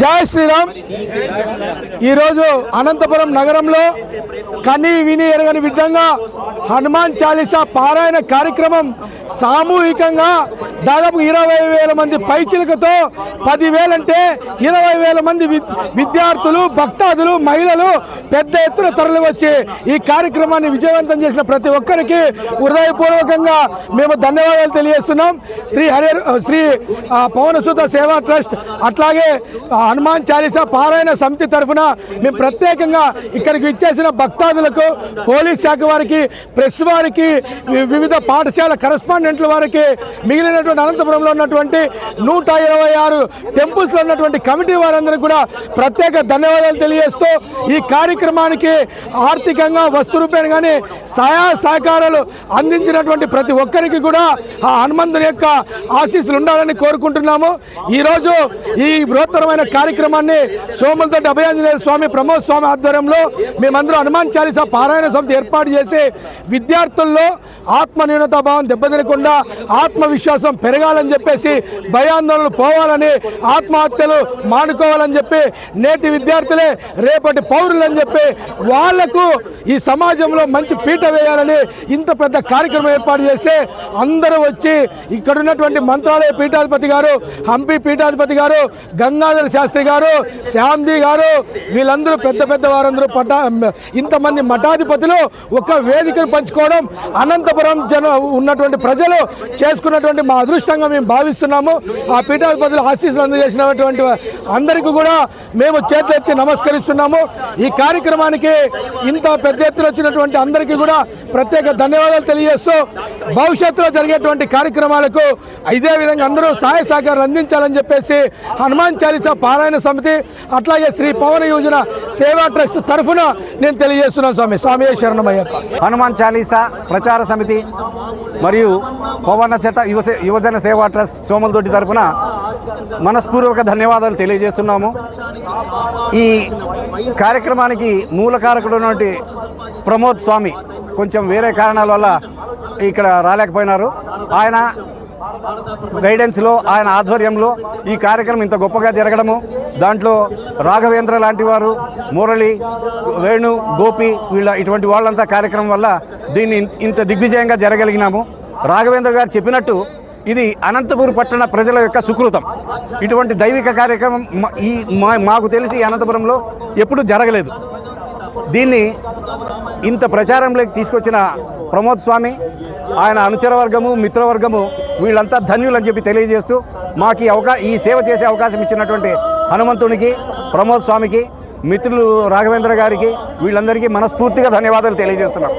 జై శ్రీరామ్. ఈరోజు అనంతపురం నగరంలో కని విని ఎరగని విధంగా హనుమాన్ చాలీసా పారాయణ కార్యక్రమం సామూహికంగా దాదాపు ఇరవై వేల మంది పైచిలకతో పదివేలంటే ఇరవై వేల మంది విద్యార్థులు భక్తాదులు మహిళలు పెద్ద ఎత్తున తరలి వచ్చి ఈ కార్యక్రమాన్ని విజయవంతం చేసిన ప్రతి ఒక్కరికి హృదయపూర్వకంగా మేము ధన్యవాదాలు తెలియజేస్తున్నాం. శ్రీ హరి శ్రీ ఆ, పవనసుత సేవా ట్రస్ట్ అట్లాగే ఆ, హనుమాన్ చాలీసా పారాయణ సమితి తరఫున మేము ప్రత్యేకంగా ఇక్కడికి ఇచ్చేసిన భక్తాదులకు పోలీస్ శాఖ వారికి ప్రెస్ వారికి వివిధ పాఠశాల కరస్పాండెంట్ల వారికి మిగిలినటువంటి అనంతపురంలో ఉన్నటువంటి నూట ఇరవై ఆరు టెంపుల్స్లో ఉన్నటువంటి కమిటీ వారందరికీ కూడా ప్రత్యేక ధన్యవాదాలు తెలియజేస్తూ ఈ కార్యక్రమానికి ఆర్థికంగా వస్తు రూపేణ కానీ సహాయ సహకారాలు అందించినటువంటి ప్రతి ఒక్కరికి కూడా ఆ హనుమంతుని యొక్క ఆశీస్సులు ఉండాలని కోరుకుంటున్నాము. ఈరోజు ఈ బృహత్తరమైన కార్యక్రమాన్ని సోములతోటి అభయాంజనేయ స్వామి ప్రమోద్ స్వామి ఆధ్వర్యంలో మేమందరూ హనుమాన్ చాలీసా పారాయణ సమితి ఏర్పాటు చేసి విద్యార్థుల్లో ఆత్మ న్యూనతాభావం దెబ్బతినకుండా ఆత్మవిశ్వాసం పెరగాలని చెప్పేసి భయాందోళనలు పోవాలని ఆత్మహత్యలు మానుకోవాలని చెప్పి నేటి విద్యార్థులే రేపటి పౌరులు అని చెప్పి వాళ్ళకు ఈ సమాజంలో మంచి పీట వేయాలని ఇంత పెద్ద కార్యక్రమం ఏర్పాటు చేసి అందరూ వచ్చి ఇక్కడ ఉన్నటువంటి మంత్రాలయ పీఠాధిపతి గారు హంపి పీఠాధిపతి గారు గంగాధర శాస్త్రి గారు శ్యామ్జీ గారు వీళ్ళందరూ పెద్ద పెద్ద వారందరూ పట్టా ఇంతమంది మఠాధిపతులు ఒక వేదికను పంచుకోవడం అనంతపురం జన ఉన్నటువంటి ప్రజలు చేసుకున్నటువంటి మా అదృష్టంగా మేము భావిస్తున్నాము. ఆ పీఠాధిపతులు ఆశీస్సులు అందజేసినటువంటి అందరికీ కూడా మేము చేతులెచ్చి నమస్కరిస్తున్నాము. ఈ కార్యక్రమానికి ఇంత పెద్ద ఎత్తున వచ్చినటువంటి అందరికీ కూడా ప్రత్యేక ధన్యవాదాలు తెలియజేస్తూ భవిష్యత్తులో జరిగేటువంటి కార్యక్రమాలకు ఇదే విధంగా అందరూ సహాయ సహకారాలు అందించాలని చెప్పేసి హనుమాన్ చాలీసా పారాయణ సమితి అట్లాగే శ్రీ పవన యోజన సేవా ట్రస్ట్ తరఫున నేను తెలియజేస్తున్నాను స్వామి. స్వామి శరణమయ్యప్ప. హనుమాన్ చాలీసా ప్రచార సమితి మరియు పవన శత యువసే యువజన సేవా ట్రస్ట్ సోమలతోటి తరఫున మనస్పూర్వక ధన్యవాదాలు తెలియజేస్తున్నాము. ఈ కార్యక్రమానికి మూల కారకుడు ప్రమోద్ స్వామి కొంచెం వేరే కారణాల వల్ల ఇక్కడ రాలేకపోయినారు. ఆయన గైడెన్స్లో ఆయన ఆధ్వర్యంలో ఈ కార్యక్రమం ఇంత గొప్పగా జరగడము. దాంట్లో రాఘవేంద్ర లాంటి వారు మురళి వేణు గోపి వీళ్ళ ఇటువంటి వాళ్ళంతా కార్యక్రమం వల్ల దీన్ని ఇంత దిగ్విజయంగా జరగలిగినాము. రాఘవేంద్ర గారు చెప్పినట్టు ఇది అనంతపూర్ పట్టణ ప్రజల యొక్క సుకృతం. ఇటువంటి దైవిక కార్యక్రమం ఈ మా- మాకు తెలిసి అనంతపురంలో ఎప్పుడూ జరగలేదు. దీన్ని ఇంత ప్రచారంలోకి తీసుకొచ్చిన ప్రమోద్ స్వామి ఆయన అనుచర వర్గము మిత్రవర్గము వీళ్ళంతా ధన్యులని చెప్పి తెలియజేస్తూ మాకు ఈ అవకా ఈ సేవ చేసే అవకాశం ఇచ్చినటువంటి హనుమంతునికి ప్రమోద్ స్వామికి మిత్రులు రాఘవేంద్ర గారికి వీళ్ళందరికీ మనస్ఫూర్తిగా ధన్యవాదాలు తెలియజేస్తున్నాం.